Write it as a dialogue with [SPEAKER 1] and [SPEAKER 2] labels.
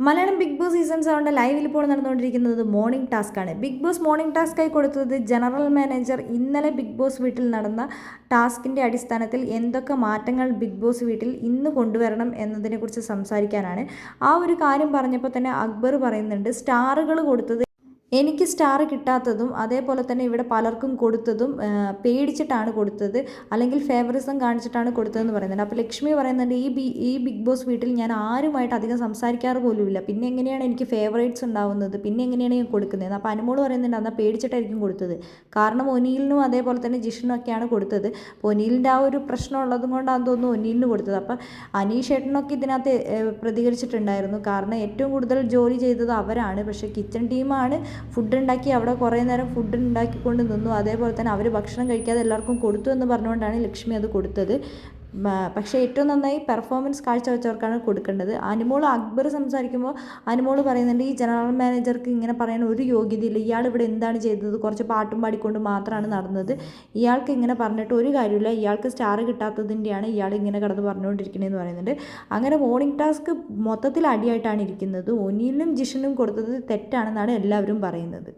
[SPEAKER 1] Malayalam Bigg Boss season സെവന്റെ ലൈവിൽ ഇപ്പോൾ നടന്നുകൊണ്ടിരിക്കുന്നത് മോർണിംഗ് ടാസ്ക് ആണ്. ബിഗ് ബോസ് മോർണിംഗ് ടാസ്ക് ആയി കൊടുത്തത് ജനറൽ മാനേജർ ഇന്നലെ ബിഗ് ബോസ് വീട്ടിൽ നടന്ന ടാസ്കിന്റെ അടിസ്ഥാനത്തിൽ എന്തൊക്കെ മാറ്റങ്ങൾ ബിഗ് ബോസ് വീട്ടിൽ ഇന്ന് കൊണ്ടുവരണം എന്നതിനെക്കുറിച്ച് സംസാരിക്കാനാണ്. ആ ഒരു കാര്യം പറഞ്ഞപ്പോൾ തന്നെ അക്ബർ പറയുന്നുണ്ട് സ്റ്റാറുകൾ കൊടുത്തത് എനിക്ക് സ്റ്റാർ കിട്ടാത്തതും അതേപോലെ തന്നെ ഇവിടെ പലർക്കും കൊടുത്തതും പേടിച്ചിട്ടാണ് കൊടുത്തത്. അല്ലെങ്കിൽ ഫേവറിസം കാണിച്ചിട്ടാണ് കൊടുത്തതെന്ന് പറയുന്നുണ്ട്. അപ്പോൾ ലക്ഷ്മി പറയുന്നുണ്ട് ഈ ബി ഈ ബിഗ് ബോസ് വീട്ടിൽ ഞാൻ ആരുമായിട്ട് അധികം സംസാരിക്കാറ് പോലുമില്ല. പിന്നെ എങ്ങനെയാണ് എനിക്ക് ഫേവറേറ്റ്സ് ഉണ്ടാവുന്നത്? പിന്നെ എങ്ങനെയാണ് ഞാൻ കൊടുക്കുന്നത് അപ്പോൾ അനുമോൾ പറയുന്നുണ്ട് എന്നാൽ പേടിച്ചിട്ടായിരിക്കും കൊടുത്തത്. കാരണം ഒനീലിനും അതേപോലെ തന്നെ ജിഷിനും ഒക്കെയാണ് കൊടുത്തത്. അപ്പോൾ ഒനീലിന്റെ ആ ഒരു പ്രശ്നം ഉള്ളതും കൊണ്ടാണ് തോന്നുന്നു ഒനീലിന് കൊടുത്തത്. അപ്പോൾ അനീഷ് ഏട്ടനൊക്കെ ഇതിനകത്ത് പ്രതികരിച്ചിട്ടുണ്ടായിരുന്നു. കാരണം ഏറ്റവും കൂടുതൽ ജോലി ചെയ്തത് അവരാണ്. പക്ഷേ കിച്ചൺ ടീമാണ് ഫുഡ് ഉണ്ടാക്കി അവിടെ കുറേ നേരം ഫുഡ് ഉണ്ടാക്കിക്കൊണ്ട് നിന്നു. അതേപോലെ തന്നെ അവർ ഭക്ഷണം കഴിക്കാതെ എല്ലാവർക്കും കൊടുത്തു എന്ന് പറഞ്ഞുകൊണ്ടാണ് ലക്ഷ്മി അത് കൊടുത്തത്. പക്ഷേ ഏറ്റവും നന്നായി പെർഫോമൻസ് കാഴ്ചവെച്ചവർക്കാണ് കൊടുക്കേണ്ടത്. അനുമോൾ അക്ബർ സംസാരിക്കുമ്പോൾ അനുമോൾ പറയുന്നുണ്ട് ഈ ജനറൽ മാനേജർക്ക് ഇങ്ങനെ പറയാൻ ഒരു യോഗ്യതയില്ല. ഇയാൾ ഇവിടെ എന്താണ് ചെയ്തത്? കുറച്ച് പാട്ടും പാടിക്കൊണ്ട് മാത്രമാണ് നടന്നത്. ഇയാൾക്ക് ഇങ്ങനെ പറഞ്ഞിട്ട് ഒരു കാര്യമില്ല ഇയാൾക്ക് സ്റ്റാർ കിട്ടാത്തതിന്റെയാണ് ഇയാൾ ഇങ്ങനെ കടന്ന് പറഞ്ഞുകൊണ്ടിരിക്കുന്നതെന്ന് പറയുന്നുണ്ട്. അങ്ങനെ മോർണിംഗ് ടാസ്ക് മൊത്തത്തിൽ അടിയായിട്ടാണ് ഇരിക്കുന്നത്. ഒനിയിലും ജിഷനും കൊടുത്തത് തെറ്റാണെന്നാണ് എല്ലാവരും പറയുന്നത്.